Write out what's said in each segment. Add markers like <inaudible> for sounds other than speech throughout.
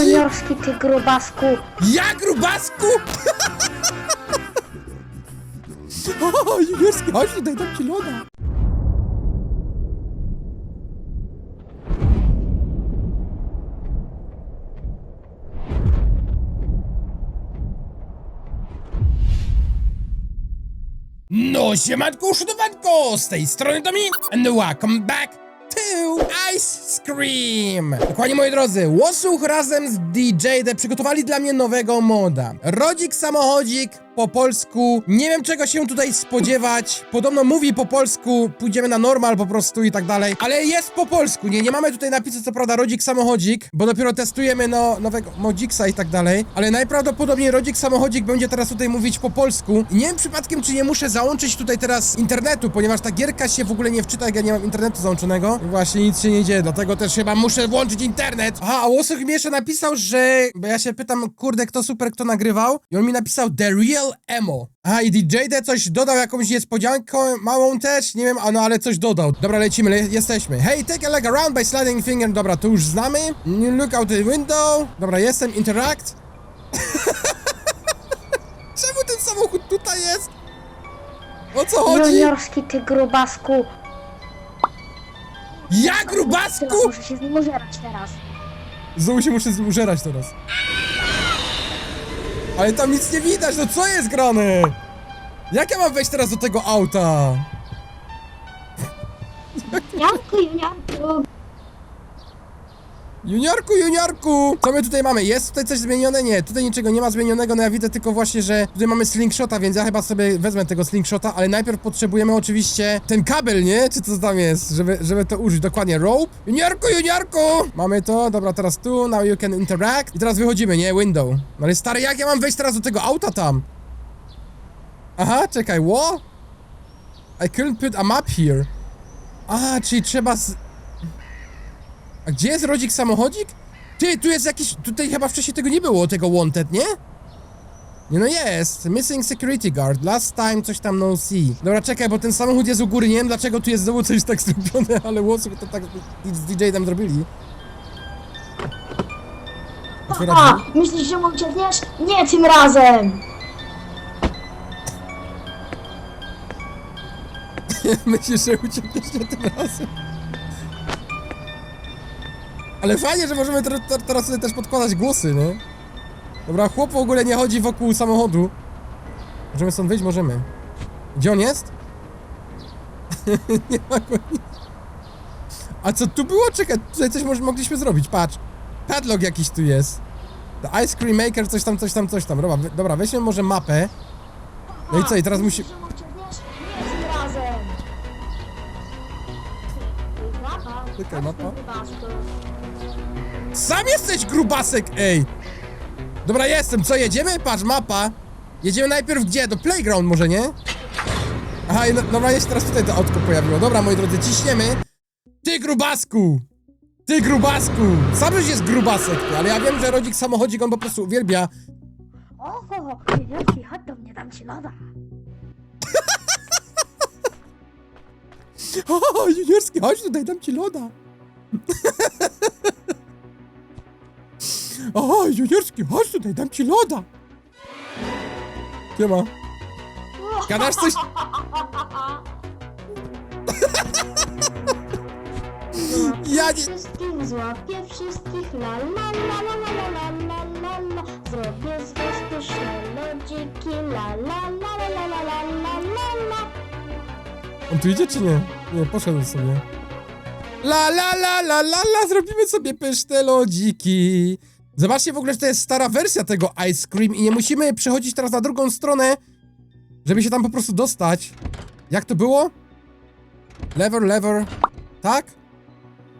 Juniorski, ty grubasku. Ja grubasku? <laughs> o, juniorski, chodź tutaj, dam ci loda. No, siemanko, szudowanko! Z tej strony Dominik and welcome back to Ice Scream! Dokładnie, moi drodzy, Łosuch razem z DJ-D przygotowali dla mnie nowego moda. Rodzik samochodzik po polsku. Nie wiem, czego się tutaj spodziewać. Podobno mówi po polsku, pójdziemy na normal po prostu i tak dalej. Ale jest po polsku, nie? Nie mamy tutaj napisu, co prawda, rodzik samochodzik, bo dopiero testujemy no, nowego modziksa i tak dalej. Ale najprawdopodobniej rodzik samochodzik będzie teraz tutaj mówić po polsku. I nie wiem przypadkiem, czy nie muszę załączyć tutaj teraz internetu, ponieważ ta gierka się w ogóle nie wczyta, jak ja nie mam internetu załączonego. Właśnie nic się nie dzieje, dlatego też chyba muszę włączyć internet. Aha, a Łosuch mi jeszcze napisał, że... Bo ja się pytam, kurde, kto super, kto nagrywał? I on mi napisał The Real Emo. A i DJ-D coś dodał, jakąś niespodziankę, małą też, nie wiem, a no ale coś dodał. Dobra, lecimy, le jesteśmy. Hey, take a leg around by sliding finger. Dobra, to już znamy. Look out the window. Dobra, jestem, interact. <laughs> Czemu ten samochód tutaj jest? O co chodzi? Juniorski, ty grubasku. Ja grubasku? muszę się z nim użerać teraz. Znowu się muszę z nim użerać teraz. Ale tam nic nie widać, no co jest grane? Jak ja mam wejść teraz do tego auta? Janku, Juniorku. Juniorku, juniorku! Co my tutaj mamy? Jest tutaj coś zmienione? Nie, tutaj niczego nie ma zmienionego, no ja widzę tylko właśnie, że tutaj mamy slingshota, więc ja chyba sobie wezmę tego slingshota, ale najpierw potrzebujemy oczywiście ten kabel, nie? Czy co tam jest, żeby, żeby to użyć? Dokładnie, rope. Juniorku, juniorku! Mamy to, dobra, teraz tu, now you can interact. I teraz wychodzimy, nie? Window. No ale stary, jak ja mam wejść teraz do tego auta tam? Aha, czekaj, what? I couldn't put a map here. A, czyli trzeba z... A gdzie jest rodzik samochodzik? Ty, tu jest jakiś... Tutaj chyba wcześniej tego nie było, tego wanted, nie? Nie no jest. Missing security guard. Last time coś tam no see. Dobra, czekaj, bo ten samochód jest u góry. Nie wiem dlaczego tu jest znowu coś tak <laughs> zrobione, ale łosów to tak z DJ tam zrobili. Otwiera A, drzwi. myślisz, że mu uciekniesz? Nie tym razem. <laughs> Myślisz, że uciekniesz nie tym razem? Ale fajnie, że możemy ter- ter- teraz sobie też podkładać głosy, nie? Dobra, chłop w ogóle nie chodzi wokół samochodu. Możemy stąd wyjść? Możemy. Gdzie on jest? <laughs> nie ma go nic. A co tu było? Czekaj, tutaj coś może, mogliśmy zrobić, patrz. Padlock jakiś tu jest. The Ice Cream Maker, coś tam, coś tam, coś tam. Dobra, we- dobra weźmy może mapę. No i co, i teraz musi... Myślisz, że Sam jesteś grubasek, ej! Dobra, jestem, co, jedziemy? Patrz, mapa. Jedziemy najpierw gdzie? Do playground może, nie? Aha, i no, normalnie się teraz tutaj to autko pojawiło. Dobra, moi drodzy, ciśniemy. Ty grubasku! Ty grubasku! Sam już jest grubasek, ty, ale ja wiem, że rodzik samochodzik on po prostu uwielbia. Oho, Juniorski, chodź do mnie, dam ci loda. <laughs> O, juniorski, chodź tutaj, dam ci loda. <laughs> O, juniorski, chodź tutaj, dam ci loda. Nie ma. Gadasz coś? Ja nie... Wszystkich złapię, wszystkich la la la la la la la la la Zrobię z was pyszne lodziki la la la la la la la la la la On tu idzie czy nie? Nie, poszedł sobie. La la la la la la, zrobimy sobie pyszne lodziki. Zobaczcie w ogóle, że to jest stara wersja tego Ice Cream i nie musimy przechodzić teraz na drugą stronę, żeby się tam po prostu dostać. Jak to było? Lever, lever. Tak?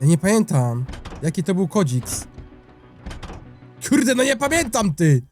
Ja nie pamiętam. Jaki to był kodziks? Kurde, no nie pamiętam, ty!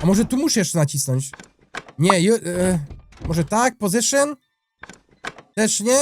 A może tu muszę jeszcze nacisnąć? Nie, e, może tak, position? Też nie?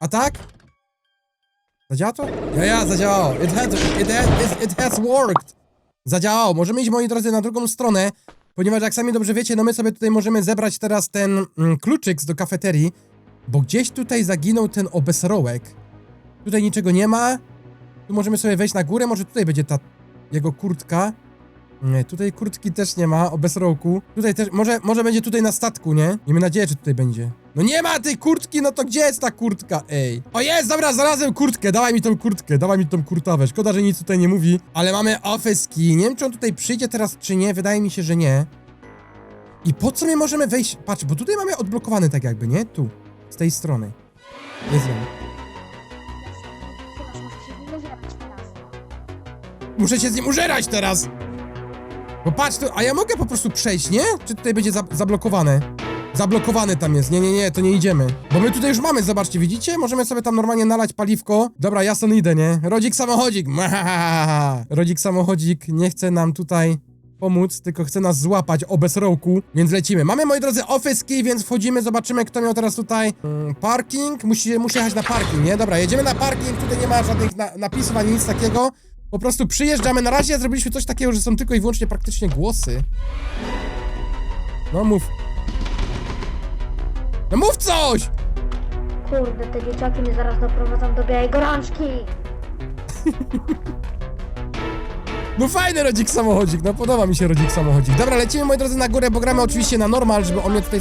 A tak? Zadziała to? Ja, ja, zadziałało. It has, it has, it has worked. Zadziałało. Możemy iść, moi drodzy, na drugą stronę, ponieważ jak sami dobrze wiecie, no my sobie tutaj możemy zebrać teraz ten mm, kluczyk do kafeterii, bo gdzieś tutaj zaginął ten obesrołek. Tutaj niczego nie ma. Tu możemy sobie wejść na górę, może tutaj będzie ta jego kurtka. Nie, tutaj kurtki też nie ma, o. Tutaj też, może, może będzie tutaj na statku, nie? Miejmy nadzieję, że tutaj będzie. No nie ma tej kurtki, no to gdzie jest ta kurtka, ej? O jest, dobra, znalazłem kurtkę, dawaj mi tą kurtkę, dawaj mi tą kurtawę. Szkoda, że nic tutaj nie mówi, ale mamy office key. Nie wiem, czy on tutaj przyjdzie teraz, czy nie, wydaje mi się, że nie. I po co my możemy wejść? Patrz, bo tutaj mamy odblokowany tak jakby, nie? Tu, z tej strony. Jest on. Muszę się z nim użerać teraz! Bo patrz, tu, a ja mogę po prostu przejść, nie? Czy tutaj będzie za zablokowane? Zablokowane tam jest. Nie, nie, nie, to nie idziemy. Bo my tutaj już mamy, zobaczcie, widzicie? Możemy sobie tam normalnie nalać paliwko. Dobra, ja stąd idę, nie? Rodzik samochodzik. Mahahaha. <laughs> Rodzik samochodzik nie chce nam tutaj pomóc, tylko chce nas złapać o bez roku, więc lecimy. Mamy, moi drodzy, office key, więc wchodzimy, zobaczymy, kto miał teraz tutaj mm, parking. Musi, muszę jechać na parking, nie? Dobra, jedziemy na parking, tutaj nie ma żadnych na, napisów ani nic takiego. Po prostu przyjeżdżamy. Na razie zrobiliśmy coś takiego, że są tylko i wyłącznie praktycznie głosy. No mów. No mów coś! Kurde, te dzieciaki mnie zaraz doprowadzą do białej gorączki. No fajny rodzik samochodzik, no podoba mi się rodzik samochodzik. Dobra, lecimy moi drodzy na górę, bo gramy oczywiście na normal, żeby on mnie tutaj...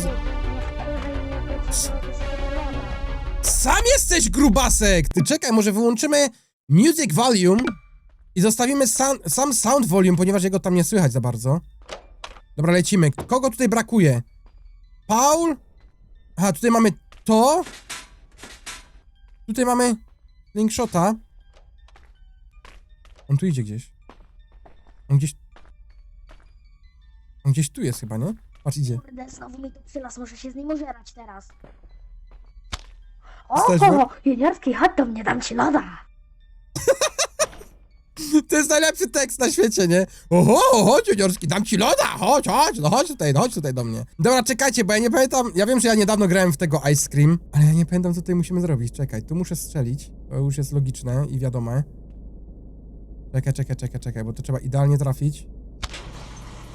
Sam jesteś grubasek! Ty czekaj, może wyłączymy music volume i zostawimy sam, sam sound volume, ponieważ jego tam nie słychać za bardzo. Dobra, lecimy. Kogo tutaj brakuje? Paul? Aha, tutaj mamy to. Tutaj mamy slingshota. On tu idzie gdzieś. On gdzieś... On gdzieś tu jest chyba, nie? Patrz, idzie. Kurde, znowu mi tu przylas, muszę się z nim użerać teraz. Jesteśmy? O, juniorski, chodź do mnie, dam ci loda. <laughs> To jest najlepszy tekst na świecie, nie? Oho, chodź juniorski, dam ci loda, chodź, chodź, no chodź tutaj, chodź tutaj do mnie. Dobra, czekajcie, bo ja nie pamiętam, ja wiem, że ja niedawno grałem w tego Ice Cream, ale ja nie pamiętam, co tutaj musimy zrobić. Czekaj, tu muszę strzelić, to już jest logiczne i wiadome. Czekaj, czekaj, czekaj, czekaj, bo to trzeba idealnie trafić.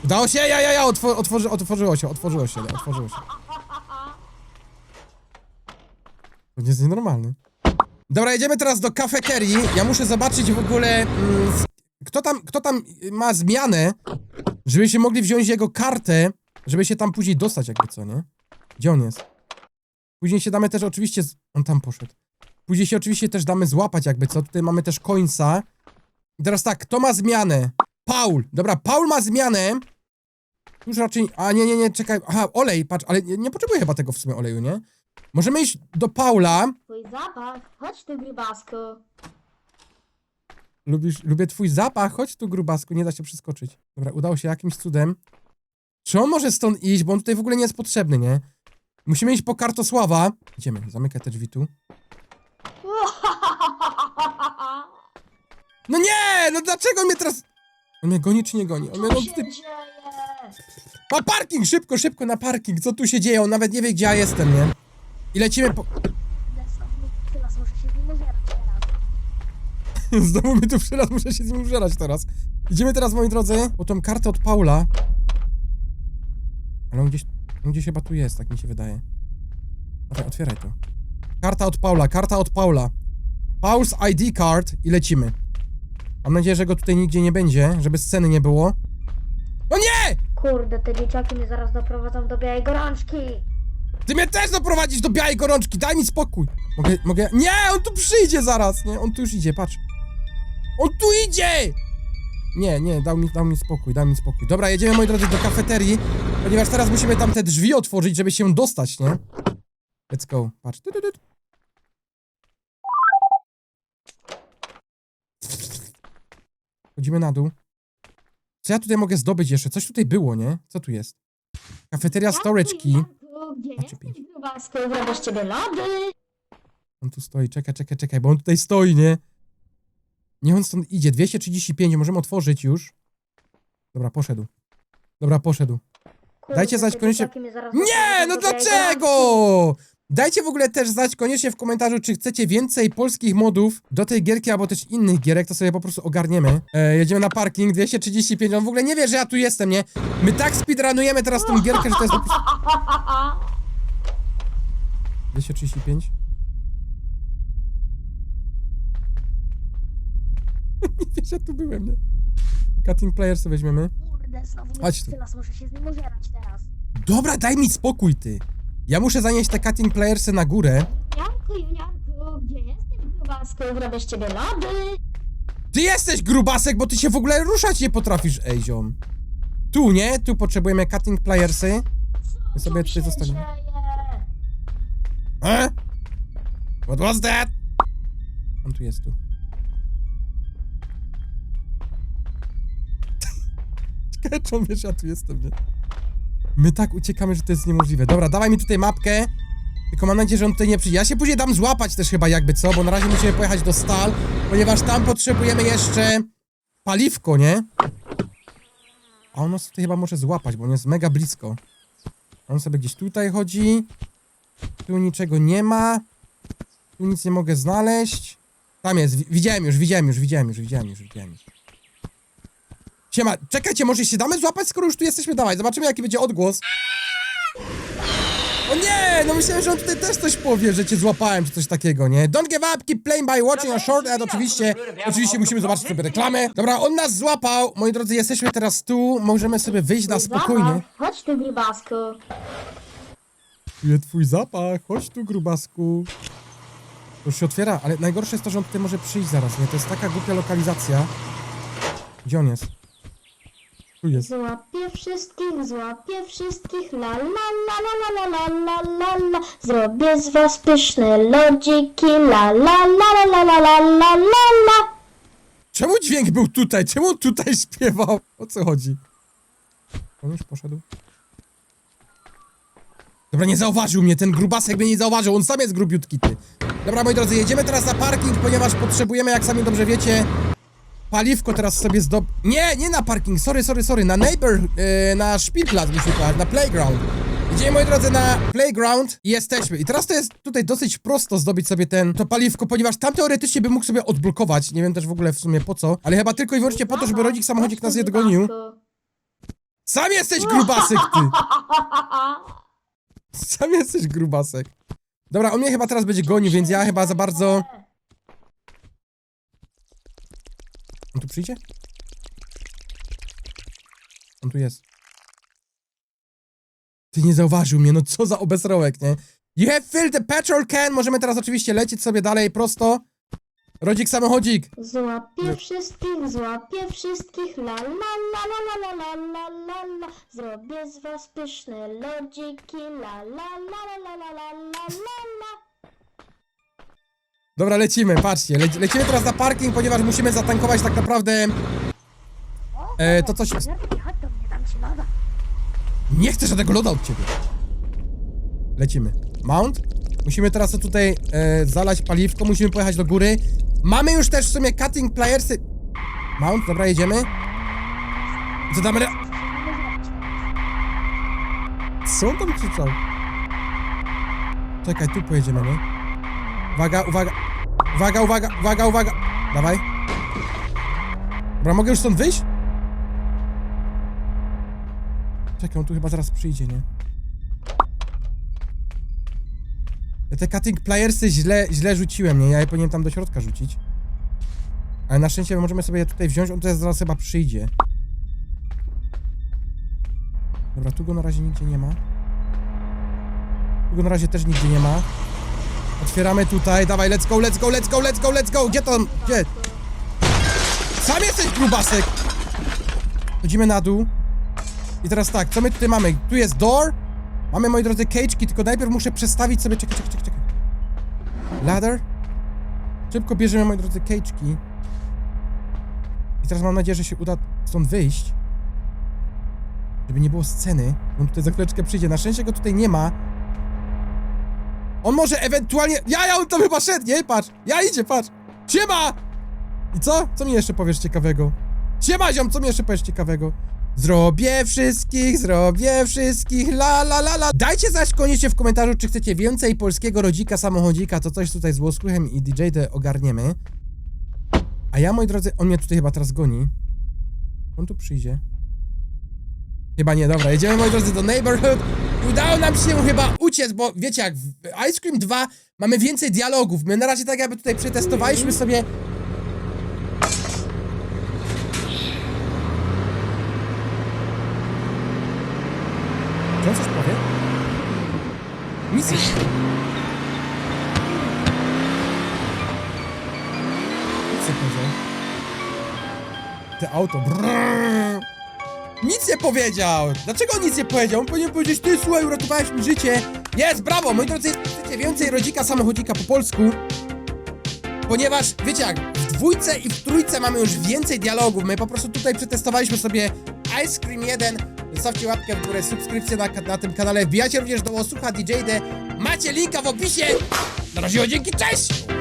Udało się, ja, ja, ja, otwo otworzy otworzyło się, otworzyło się, otworzyło się. To jest nienormalny. Dobra, jedziemy teraz do kafeterii. Ja muszę zobaczyć w ogóle, mm, kto tam, kto tam ma zmianę, żebyśmy mogli wziąć jego kartę, żeby się tam później dostać jakby co, nie? Gdzie on jest? Później się damy też oczywiście, z... on tam poszedł. Później się oczywiście też damy złapać jakby co, tutaj mamy też końca. I teraz tak, kto ma zmianę? Paul. Dobra, Paul ma zmianę. Już raczej, a nie, nie, nie, czekaj, aha, olej, patrz, ale nie, nie potrzebuję chyba tego w sumie oleju, nie? Możemy iść do Paula. Twój zapach, chodź tu grubasku. Lubisz, lubię twój zapach, chodź tu grubasku, nie da się przeskoczyć. Dobra, udało się jakimś cudem. Czy on może stąd iść, bo on tutaj w ogóle nie jest potrzebny, nie? Musimy iść po Kartosława. Idziemy, zamykaj te drzwi tu. <laughs> No nie, no dlaczego on mnie teraz... On mnie goni czy nie goni? On mnie, Co on się dzieje? Pa, parking, szybko, szybko na parking, co tu się dzieje? On nawet nie wie, gdzie ja jestem, nie? I lecimy po... <laughs> Znowu mi tu przylas, muszę się z nim użerać teraz. Idziemy teraz, moi drodzy, po tą kartę od Paula. Ale on gdzieś, on gdzieś chyba tu jest, tak mi się wydaje. Dawaj, otwieraj to. Karta od Paula, karta od Paula. Paul's ID card i lecimy. Mam nadzieję, że go tutaj nigdzie nie będzie, żeby sceny nie było. No nie! Kurde, te dzieciaki mnie zaraz doprowadzą do białej gorączki. Ty mnie też doprowadzisz do białej gorączki, daj mi spokój. Mogę, mogę... Nie, on tu przyjdzie zaraz, nie? On tu już idzie, patrz. On tu idzie! Nie, nie, dał mi, dał mi spokój, dał mi spokój. Dobra, jedziemy, moi drodzy, do kafeterii, ponieważ teraz musimy tam te drzwi otworzyć, żeby się dostać, nie? Let's go, patrz. Chodzimy na dół. Co ja tutaj mogę zdobyć jeszcze? Coś tutaj było, nie? Co tu jest? Kafeteria. Janku, Gdzie Znaczy jesteś, z ciebie lody. On tu stoi, czekaj, czekaj, czekaj, bo on tutaj stoi, nie? Niech on stąd idzie, 235, możemy otworzyć już. Dobra, poszedł. Dobra, poszedł. Kurde, Dajcie znać te koniecznie- dzieciaki mnie zaraz Nie, no dlaczego? Dajcie w ogóle też znać koniecznie w komentarzu, czy chcecie więcej polskich modów do tej gierki, albo też innych gierek, to sobie po prostu ogarniemy. E, jedziemy na parking, 235, on w ogóle nie wie, że ja tu jestem, nie? My tak speedrunujemy teraz tą gierkę, że to jest po prostu... 235? <laughs> Nie wiesz, ja tu byłem, nie? Cutting playersy weźmiemy. Kurde, znowu Chodź tu. muszę się z nim użerać teraz. Dobra, daj mi spokój, ty. Ja muszę zanieść te cutting playersy na górę. Janku, Juniorku, gdzie jesteś, grubasku? Zrobię z ciebie lody. Ty jesteś grubasek, bo ty się w ogóle ruszać nie potrafisz, ej ziom. Tu, nie? Tu potrzebujemy cutting playersy. Co sobie tu tutaj zostawimy. dzieje? E? What was that? On tu jest, tu. <laughs> Ciekawe, czy on wie, że ja tu jestem, nie? My tak uciekamy, że to jest niemożliwe. Dobra, dawaj mi tutaj mapkę. Tylko mam nadzieję, że on tutaj nie przyjdzie. Ja się później dam złapać też chyba jakby co, bo na razie musimy pojechać do Stal, ponieważ tam potrzebujemy jeszcze paliwko, nie? A on nas tutaj chyba może złapać, bo on jest mega blisko. On sobie gdzieś tutaj chodzi. Tu niczego nie ma. Tu nic nie mogę znaleźć. Tam jest, wi- widziałem już, widziałem już, widziałem już, widziałem już, widziałem już. Siema, czekajcie, może się damy złapać, skoro już tu jesteśmy? Dawaj, zobaczymy jaki będzie odgłos. O nie, no myślałem, że on tutaj też coś powie, że cię złapałem, czy coś takiego, nie? Don't give up, keep playing by watching a short ad, oczywiście, oczywiście musimy zobaczyć sobie reklamę. Dobra, on nas złapał, moi drodzy, jesteśmy teraz tu, możemy sobie wyjść na spokojnie. Chodź tu, grubasku. Czuję twój zapach, chodź tu, grubasku. Już się otwiera, ale najgorsze jest to, że on tutaj może przyjść zaraz, nie? To jest taka głupia lokalizacja. Gdzie on jest? Tu jest. Złapię wszystkich, złapię wszystkich, la la la la la la la la la Zrobię z was pyszne lodziki, la la la la la la la la la la Czemu dźwięk był tutaj? Czemu on tutaj śpiewał? O co chodzi? On już poszedł. Dobra, nie zauważył mnie, ten grubasek mnie nie zauważył, on sam jest grubiutki, ty. Dobra, moi drodzy, jedziemy teraz na parking, ponieważ potrzebujemy, jak sami dobrze wiecie, paliwko teraz sobie zdob... Nie, nie na parking, sorry, sorry, sorry, na neighbor, yy, na Spielplatz musimy pojechać, na playground. Jedziemy, moi drodzy, na playground i jesteśmy. I teraz to jest tutaj dosyć prosto zdobyć sobie ten, to paliwko, ponieważ tam teoretycznie bym mógł sobie odblokować, nie wiem też w ogóle w sumie po co, ale chyba tylko i wyłącznie po to, żeby rodzik samochodzik nas nie dogonił. Sam jesteś grubasek, ty! Sam jesteś grubasek. Dobra, on mnie chyba teraz będzie gonił, więc ja chyba za bardzo... On tu przyjdzie? On tu jest. Ty nie zauważył mnie, no co za obezrołek, nie? You have filled the petrol can! Możemy teraz oczywiście lecieć sobie dalej prosto. Rodzik samochodzik! Złapię wszystkich, złapię wszystkich, la la la la la la la la la Zrobię z was pyszne lodziki, la la la la la la la la la Dobra, lecimy, patrzcie. Le lecimy teraz na parking, ponieważ musimy zatankować tak naprawdę... E, to coś... Nie chcę żadnego loda od ciebie. Lecimy. Mount. Musimy teraz to tutaj e, zalać paliwko, musimy pojechać do góry. Mamy już też w sumie cutting playersy. Mount, dobra, jedziemy. Co ra- Co on tam krzyczał? Czekaj, tu pojedziemy, nie? Uwaga, uwaga. Uwaga, uwaga, uwaga, uwaga. Dawaj. Dobra, mogę już stąd wyjść? Czekaj, on tu chyba zaraz przyjdzie, nie? Ja te cutting playersy źle, źle rzuciłem, nie? Ja je powinienem tam do środka rzucić. Ale na szczęście możemy sobie je tutaj wziąć, on tutaj zaraz chyba przyjdzie. Dobra, tu go na razie nigdzie nie ma. Tu go na razie też nigdzie nie ma. Otwieramy tutaj, dawaj, let's go, let's go, let's go, let's go, let's go! Gdzie to? Gdzie? Sam jesteś grubasek! Chodzimy na dół. I teraz tak, co my tutaj mamy? Tu jest door. Mamy, moi drodzy, cage'ki, tylko najpierw muszę przestawić sobie... Czekaj, czekaj, czekaj, czekaj. Ladder. Szybko bierzemy, moi drodzy, cage'ki. I teraz mam nadzieję, że się uda stąd wyjść. Żeby nie było sceny. On tutaj za chwileczkę przyjdzie. Na szczęście go tutaj nie ma. On może ewentualnie... Ja, ja, on tam chyba szedł, nie? Patrz. Ja idzie, patrz. Siema! I co? Co mi jeszcze powiesz ciekawego? Siema, ziom, co mi jeszcze powiesz ciekawego? Zrobię wszystkich, zrobię wszystkich, la la la la. Dajcie znać koniecznie w komentarzu, czy chcecie więcej polskiego rodzika, samochodzika, to coś tutaj z Łoskuchem i DJ te ogarniemy. A ja, moi drodzy, on mnie tutaj chyba teraz goni. On tu przyjdzie. Chyba nie, dobra, jedziemy moi drodzy do Neighborhood. Udało nam się chyba uciec, bo wiecie jak w Ice Cream 2 mamy więcej dialogów. My na razie tak jakby tutaj przetestowaliśmy sobie Czy on coś powie? Nic Nic nie powiedział Te auto. Brrr. Nic nie powiedział! Dlaczego on nic nie powiedział? On powinien powiedzieć, ty słuchaj, uratowałeś mi życie. Jest, brawo! Moi drodzy, chcecie więcej rodzika samochodzika po polsku. Ponieważ, wiecie jak, w dwójce i w trójce mamy już więcej dialogów. My po prostu tutaj przetestowaliśmy sobie Ice Cream 1. Zostawcie łapkę w górę, subskrypcję na, na tym kanale. Wbijacie również do Osłucha DJ. Macie linka w opisie. Na razie, dzięki, cześć!